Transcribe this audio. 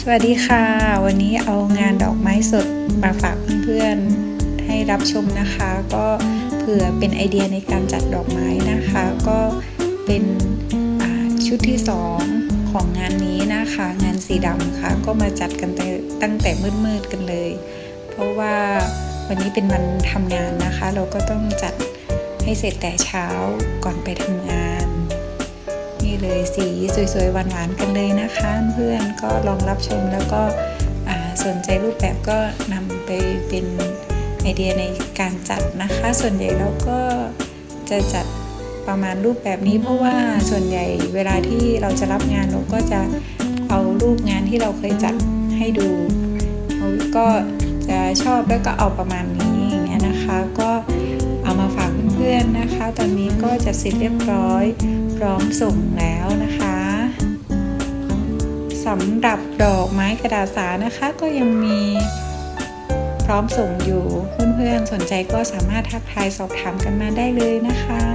สวัสดีค่ะ วันนี้เอางานดอกไม้สดมาฝากเพื่อนๆ ให้รับชมนะคะ ก็เผื่อเป็นไอเดียในการจัดดอกไม้นะคะ ก็เป็นชุดที่สองของงานนี้นะคะ งานสีดำค่ะ ก็มาจัดกันต,ตั้งแต่มืดๆกันเลย เพราะว่าวันนี้เป็นวันทำงานนะคะ เราก็ต้องจัดให้เสร็จแต่เช้าก่อนไปทำงาน เลยสีสวยๆหวานๆกันเลยนะคะเพื่อนก็ลองรับชมแล้วก็สนใจรูปแบบก็นำไปเป็นไอเดียในการจัดนะคะ ส่วนใหญ่เราก็จะจัดประมาณรูปแบบนี้ เพราะว่าส่วนใหญ่เวลาที่เราจะรับงานเราก็จะเอารูปงานที่เราเคยจัดให้ดูเขาก็จะชอบแล้วก็เอาประมาณนี้อย่างเงี้ยนะคะ ก็เอามาฝากเพื่อนๆนะคะ ตอนนี้ก็จะเสร็จเรียบร้อย พร้อมส่งแล้วนะคะสำหรับดอกไม้กระดาษสานะคะ ก็ยังมีพร้อมส่งอยู่เพื่อนๆสนใจก็สามารถทักทายสอบถามกันมาได้เลยนะคะ